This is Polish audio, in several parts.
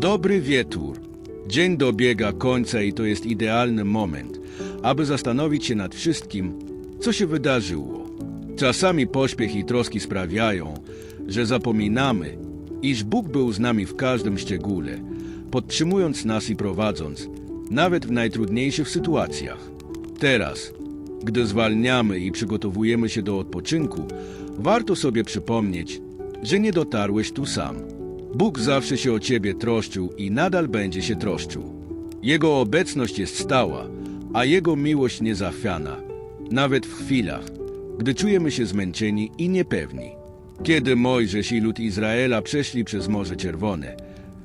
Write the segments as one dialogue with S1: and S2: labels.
S1: Dobry wieczór. Dzień dobiega końca i to jest idealny moment, aby zastanowić się nad wszystkim, co się wydarzyło. Czasami pośpiech i troski sprawiają, że zapominamy, iż Bóg był z nami w każdym szczególe, podtrzymując nas i prowadząc, nawet w najtrudniejszych sytuacjach. Teraz, gdy zwalniamy i przygotowujemy się do odpoczynku, warto sobie przypomnieć, że nie dotarłeś tu sam. Bóg zawsze się o ciebie troszczył i nadal będzie się troszczył. Jego obecność jest stała, a Jego miłość niezachwiana, nawet w chwilach, gdy czujemy się zmęczeni i niepewni. Kiedy Mojżesz i lud Izraela przeszli przez Morze Czerwone,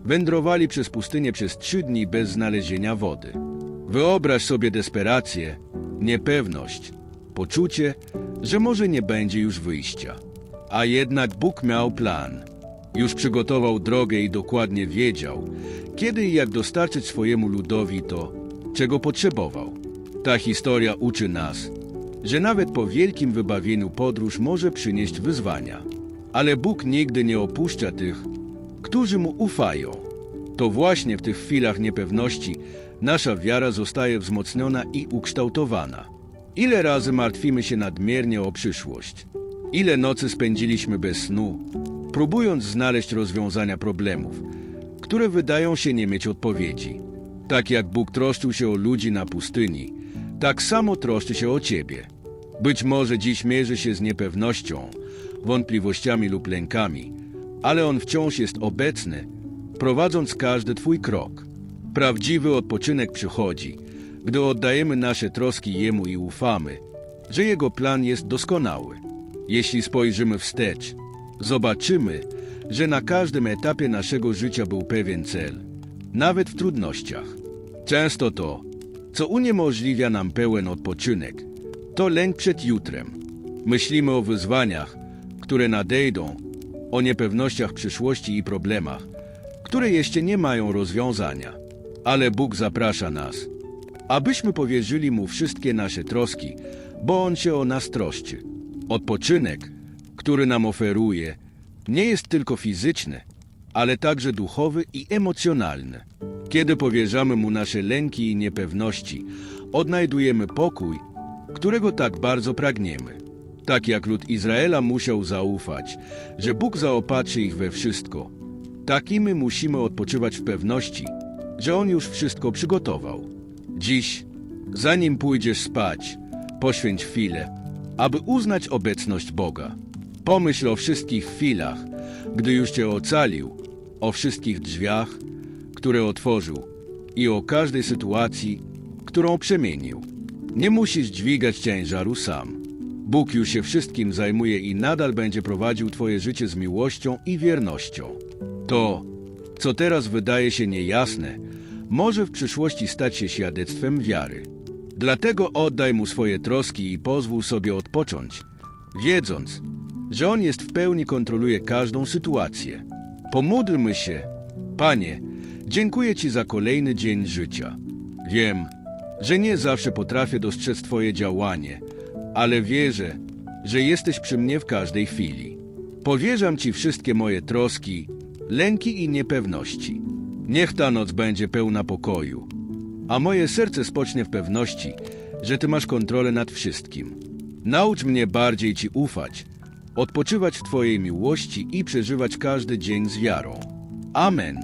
S1: wędrowali przez pustynię przez trzy dni bez znalezienia wody. Wyobraź sobie desperację, niepewność, poczucie, że może nie będzie już wyjścia. A jednak Bóg miał plan. Już przygotował drogę i dokładnie wiedział, kiedy i jak dostarczyć swojemu ludowi to, czego potrzebował. Ta historia uczy nas, że nawet po wielkim wybawieniu podróż może przynieść wyzwania. Ale Bóg nigdy nie opuszcza tych, którzy Mu ufają. To właśnie w tych chwilach niepewności nasza wiara zostaje wzmocniona i ukształtowana. Ile razy martwimy się nadmiernie o przyszłość? Ile nocy spędziliśmy bez snu, próbując znaleźć rozwiązania problemów, które wydają się nie mieć odpowiedzi? Tak jak Bóg troszczył się o ludzi na pustyni, tak samo troszczy się o Ciebie. Być może dziś mierzy się z niepewnością, wątpliwościami lub lękami, ale On wciąż jest obecny, prowadząc każdy Twój krok. Prawdziwy odpoczynek przychodzi, gdy oddajemy nasze troski Jemu i ufamy, że Jego plan jest doskonały. Jeśli spojrzymy wstecz, zobaczymy, że na każdym etapie naszego życia był pewien cel, nawet w trudnościach. Często to, co uniemożliwia nam pełen odpoczynek, to lęk przed jutrem. Myślimy o wyzwaniach, które nadejdą, o niepewnościach przyszłości i problemach, które jeszcze nie mają rozwiązania. Ale Bóg zaprasza nas, abyśmy powierzyli Mu wszystkie nasze troski, bo On się o nas troszczy. Odpoczynek, który nam oferuje, nie jest tylko fizyczny, ale także duchowy i emocjonalny. Kiedy powierzamy Mu nasze lęki i niepewności, odnajdujemy pokój, którego tak bardzo pragniemy. Tak jak lud Izraela musiał zaufać, że Bóg zaopatrzy ich we wszystko, tak i my musimy odpoczywać w pewności, że On już wszystko przygotował. Dziś, zanim pójdziesz spać, poświęć chwilę, aby uznać obecność Boga. Pomyśl o wszystkich chwilach, gdy już Cię ocalił, o wszystkich drzwiach, które otworzył i o każdej sytuacji, którą przemienił. Nie musisz dźwigać ciężaru sam. Bóg już się wszystkim zajmuje i nadal będzie prowadził Twoje życie z miłością i wiernością. To, co teraz wydaje się niejasne, może w przyszłości stać się świadectwem wiary. Dlatego oddaj Mu swoje troski i pozwól sobie odpocząć, wiedząc, że On jest w pełni kontroluje każdą sytuację. Pomódlmy się. Panie, dziękuję Ci za kolejny dzień życia. Wiem, że nie zawsze potrafię dostrzec Twoje działanie, ale wierzę, że jesteś przy mnie w każdej chwili. Powierzam Ci wszystkie moje troski, lęki i niepewności. Niech ta noc będzie pełna pokoju, a moje serce spocznie w pewności, że Ty masz kontrolę nad wszystkim. Naucz mnie bardziej Ci ufać, odpoczywać w Twojej miłości i przeżywać każdy dzień z wiarą. Amen.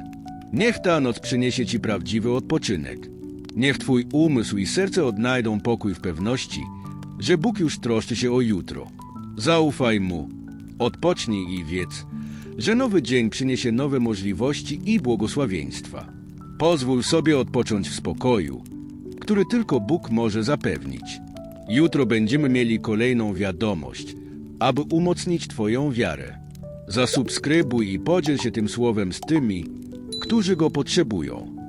S1: Niech ta noc przyniesie Ci prawdziwy odpoczynek. Niech Twój umysł i serce odnajdą pokój w pewności, że Bóg już troszczy się o jutro. Zaufaj Mu, odpocznij i wiedz, że nowy dzień przyniesie nowe możliwości i błogosławieństwa. Pozwól sobie odpocząć w spokoju, który tylko Bóg może zapewnić. Jutro będziemy mieli kolejną wiadomość, aby umocnić Twoją wiarę. Zasubskrybuj i podziel się tym słowem z tymi, którzy go potrzebują.